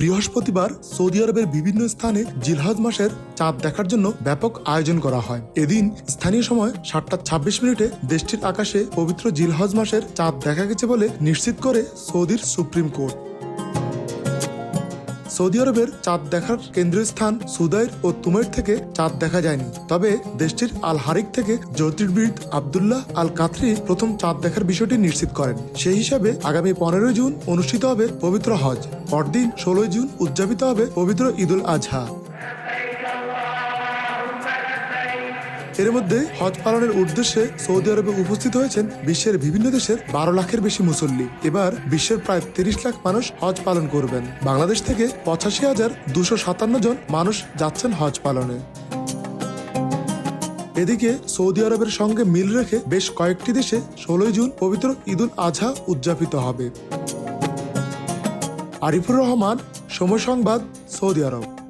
বৃহস্পতিবার সৌদি আরবের বিভিন্ন স্থানে জিলহাজ মাসের চাঁদ দেখার জন্য ব্যাপক আয়োজন করা হয়। এদিন স্থানীয় সময় সাতটা ছাব্বিশ মিনিটে দেশটির আকাশে পবিত্র জিলহজ মাসের চাঁদ দেখা গেছে বলে নিশ্চিত করে সৌদির সুপ্রিম কোর্ট। সৌদি আরবের চাঁদ দেখার কেন্দ্রীয় স্থান সুদাইর ও তুমের থেকে চাঁদ দেখা যায়নি। তবে দেশটির আল হারিক থেকে জ্যোতির্বিদ আবদুল্লাহ আল কাতরি প্রথম চাঁদ দেখার বিষয়টি নিশ্চিত করেন। সেই হিসাবে আগামী পনেরোই জুন অনুষ্ঠিত হবে পবিত্র হজ। পরদিন ষোলোই জুন উদযাপিত হবে পবিত্র ঈদুল আজহা। এর মধ্যে হজ পালনের উদ্দেশ্যে সৌদি আরবে উপস্থিত হয়েছেন বিশ্বের বিভিন্ন দেশের বারো লাখের বেশি মুসল্লি। এবার বিশ্বের প্রায় তিরিশ লাখ মানুষ হজ পালন করবেন। বাংলাদেশ থেকে পঁচাশি হাজার দুশো সাতান্ন জন মানুষ যাচ্ছেন হজ পালনে। এদিকে সৌদি আরবের সঙ্গে মিল রেখে বেশ কয়েকটি দেশে ষোলোই জুন পবিত্র ঈদুল আজহা উদযাপিত হবে। আরিফুর রহমান, সময় সংবাদ, সৌদি আরব।